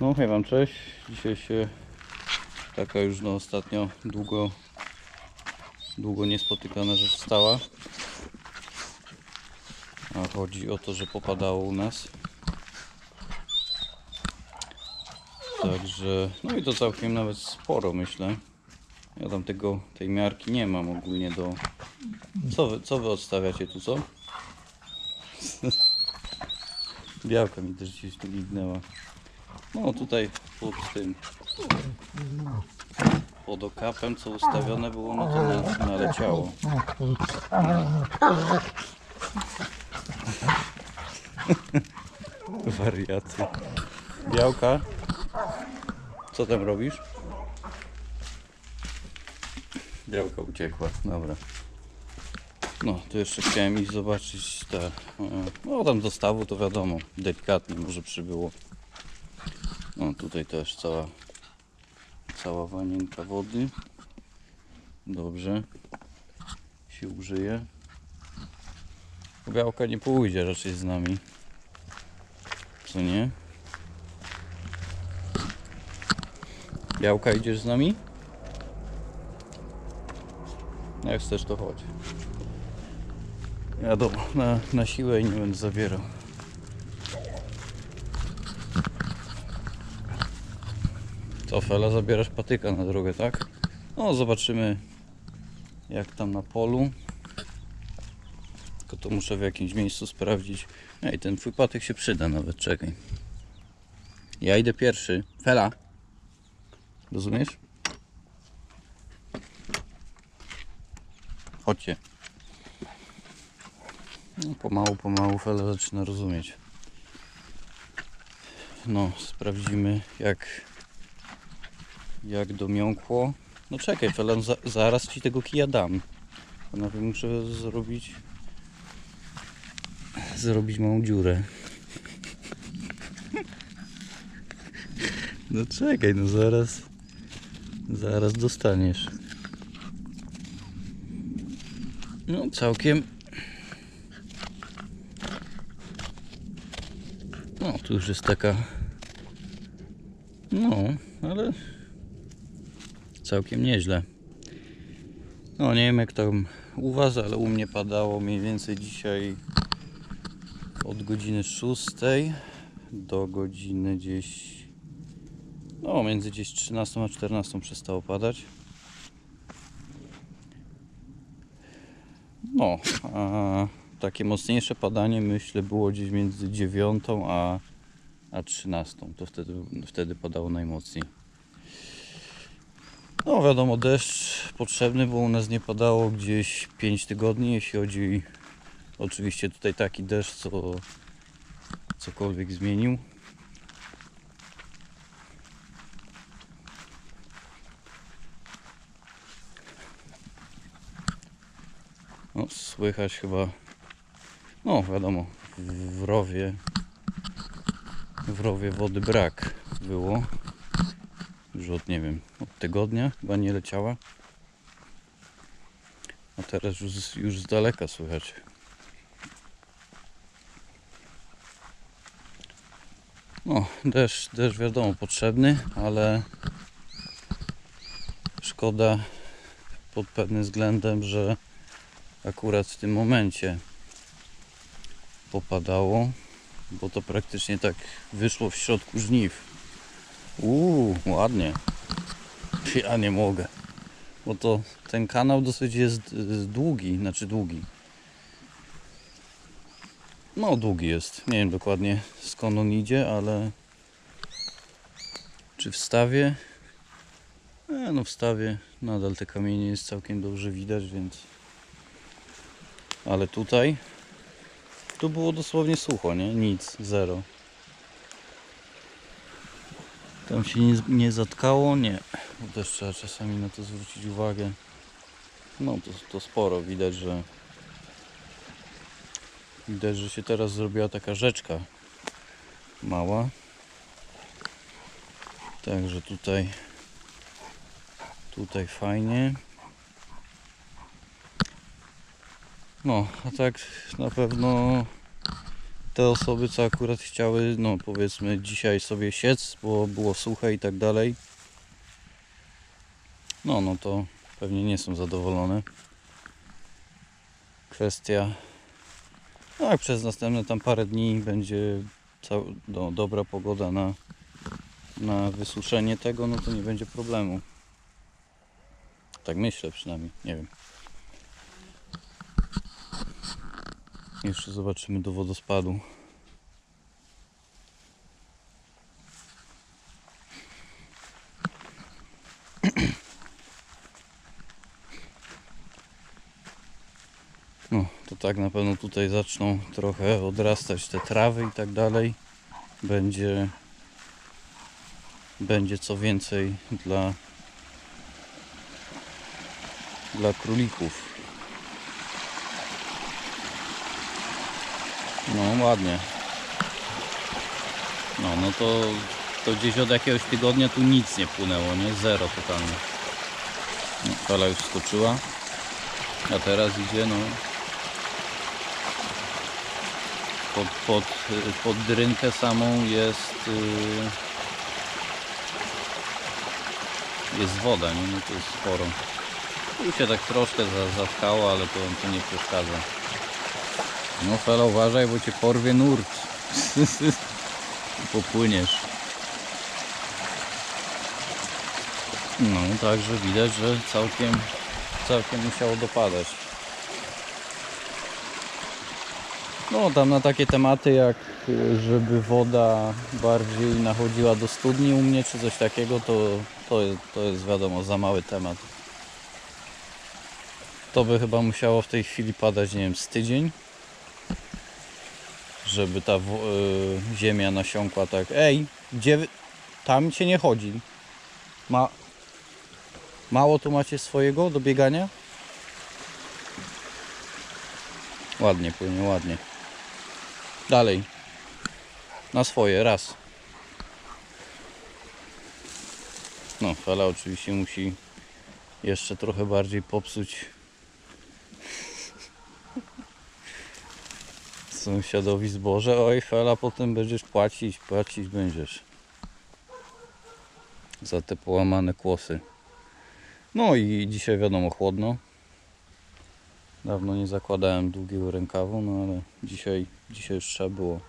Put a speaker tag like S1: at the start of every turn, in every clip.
S1: No hej wam, cześć. Dzisiaj się taka już no ostatnio długo długo niespotykana rzecz stała. A chodzi o to, że popadało u nas. Także, no i to całkiem nawet sporo myślę. Ja tam tego, tej miarki nie mam ogólnie do... Co wy, co wy odstawiacie tu, co? Białka mi też gdzieś tu lignęła. No tutaj pod tym pod okapem co ustawione było, no to na, naleciało. Wariaty. Białka, co tam robisz? Białka uciekła, dobra. No, to jeszcze chciałem iść zobaczyć te, no tam dostawu to wiadomo, delikatnie może przybyło. No tutaj też cała, cała wanienka wody. Dobrze. Się użyje. Białka nie pójdzie raczej z nami. Co nie? Białka idziesz z nami? Jak chcesz to chodź. Wiadomo, na, na siłę i nie będę zabierał. Co, Fela, zabierasz patyka na drogę, tak? No, zobaczymy jak tam na polu. Tylko to muszę w jakimś miejscu sprawdzić. Ej, ten twój patyk się przyda nawet, czekaj. Ja idę pierwszy. Fela. Rozumiesz? Chodźcie. No, pomału, pomału Fela zaczyna rozumieć. No, sprawdzimy jak jak domiąkło. No czekaj, Felan, za, zaraz ci tego kija dam. Najpierw muszę zrobić zrobić małą dziurę. No czekaj, no zaraz zaraz dostaniesz. No całkiem No, tu już jest taka no, ale całkiem nieźle. No nie wiem jak tam u Was, ale u mnie padało mniej więcej dzisiaj od godziny 6 do godziny gdzieś no między gdzieś 13 a 14 przestało padać. No, a takie mocniejsze padanie myślę było gdzieś między 9 a, a 13. To wtedy, wtedy padało najmocniej. No wiadomo, deszcz potrzebny, bo u nas nie padało gdzieś 5 tygodni, jeśli chodzi oczywiście tutaj taki deszcz, co cokolwiek zmienił. No, słychać chyba, no wiadomo, w rowie, w rowie wody brak było już od nie wiem, tygodnia chyba nie leciała. A teraz już, już z daleka słychać. No, deszcz, deszcz wiadomo potrzebny, ale szkoda pod pewnym względem, że akurat w tym momencie popadało, bo to praktycznie tak wyszło w środku żniw. Uuu, ładnie. Ja nie mogę. Bo to ten kanał dosyć jest y, długi, znaczy długi. No, długi jest. Nie wiem dokładnie skąd on idzie, ale czy w stawie? E, no w stawie nadal te kamienie jest całkiem dobrze widać, więc ale tutaj tu było dosłownie sucho, nie? Nic, zero. Tam się nie, nie zatkało? Nie. Bo też trzeba czasami na to zwrócić uwagę. No to, to sporo. Widać, że widać, że się teraz zrobiła taka rzeczka mała. Także tutaj tutaj fajnie. No, a tak na pewno te osoby, co akurat chciały, no powiedzmy dzisiaj sobie siec, bo było suche i tak dalej. No, no to pewnie nie są zadowolone. Kwestia, no jak przez następne tam parę dni będzie cał, no, dobra pogoda na, na wysuszenie tego, no to nie będzie problemu. Tak myślę przynajmniej, nie wiem. Jeszcze zobaczymy do wodospadu. No, to tak na pewno tutaj zaczną trochę odrastać te trawy i tak dalej. Będzie będzie co więcej dla dla królików. No ładnie. No, no to, to gdzieś od jakiegoś tygodnia tu nic nie płynęło, nie? Zero totalnie. No, fala już skoczyła. A teraz idzie, no. Pod, pod, pod drynkę samą jest yy, jest woda, nie? No to jest sporo. Tu się tak troszkę za- zatkało, ale to, to nie przeszkadza. No fela uważaj, bo cię porwie nurt. Popłyniesz. No, także widać, że całkiem, całkiem musiało dopadać. No, tam na takie tematy jak żeby woda bardziej nachodziła do studni u mnie, czy coś takiego, to, to, to jest wiadomo za mały temat. To by chyba musiało w tej chwili padać, nie wiem, z tydzień żeby ta y, ziemia nasiąkła tak. Ej, gdzie tam się nie chodzi. Ma... Mało tu macie swojego do biegania? Ładnie płynie, ładnie. Dalej. Na swoje, raz. No, fala oczywiście musi jeszcze trochę bardziej popsuć sąsiadowi zboże. Oj, fela, potem będziesz płacić, płacić będziesz. Za te połamane kłosy. No i dzisiaj wiadomo, chłodno. Dawno nie zakładałem długiego rękawu, no ale dzisiaj, dzisiaj już trzeba było.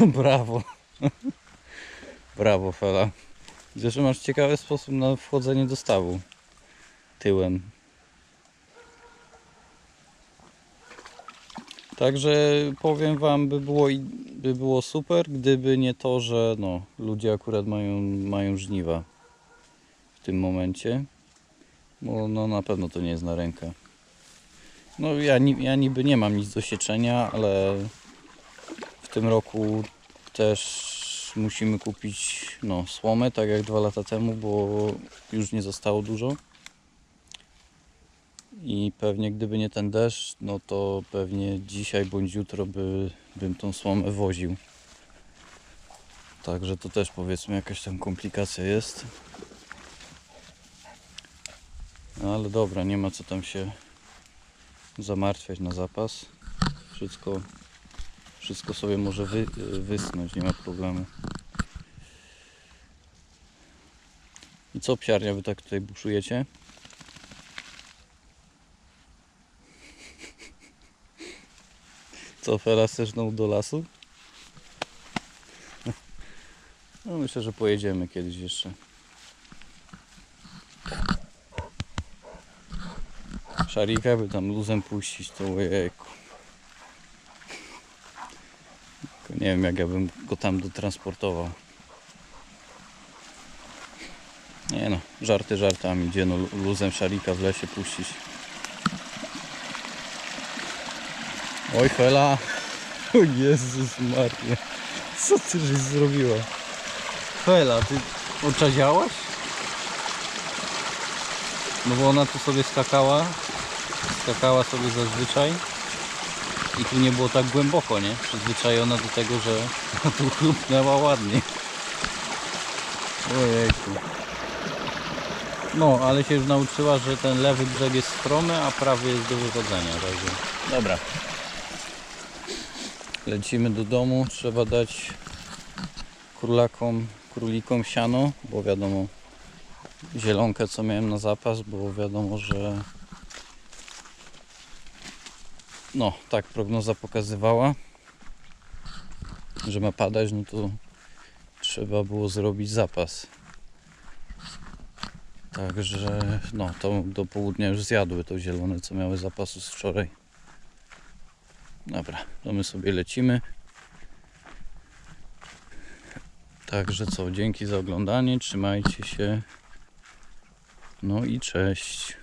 S1: Brawo. Brawo, fela. Widzę, że masz ciekawy sposób na wchodzenie do stawu. Tyłem. Także powiem wam, by było, by było super, gdyby nie to, że no, ludzie akurat mają, mają żniwa w tym momencie. Bo no, na pewno to nie jest na rękę. No ja, ja niby nie mam nic do sieczenia, ale w tym roku też musimy kupić no, słomę, tak jak dwa lata temu, bo już nie zostało dużo. I pewnie gdyby nie ten deszcz, no to pewnie dzisiaj bądź jutro by, bym tą słomę woził. Także to też powiedzmy jakaś tam komplikacja jest. No ale dobra, nie ma co tam się zamartwiać na zapas. Wszystko, wszystko sobie może wy, wysnąć, nie ma problemu. I co psiarnia wy tak tutaj buszujecie? Co, chcesz znowu do lasu? No myślę, że pojedziemy kiedyś jeszcze. Szarika by tam luzem puścić, to ojejku. Tylko nie wiem jak ja bym go tam dotransportował. Nie no, żarty żartami, gdzie no lu- luzem szarika w lesie puścić. Oj Fela, o Jezus Maria, co ty żeś zrobiła? Fela, ty oczadziałaś? No bo ona tu sobie skakała, skakała sobie zazwyczaj i tu nie było tak głęboko, nie? Przyzwyczajona do tego, że tu chlupnęła ładnie. Ojejku. No, ale się już nauczyła, że ten lewy brzeg jest stromy, a prawy jest do wychodzenia, także... Dobra. Lecimy do domu, trzeba dać królakom, królikom siano, bo wiadomo, zielonkę co miałem na zapas, bo wiadomo, że no, tak prognoza pokazywała, że ma padać, no to trzeba było zrobić zapas. Także no, to do południa już zjadły to zielone, co miały zapasu z wczoraj. Dobra, to my sobie lecimy. Także co, dzięki za oglądanie, trzymajcie się. No i cześć.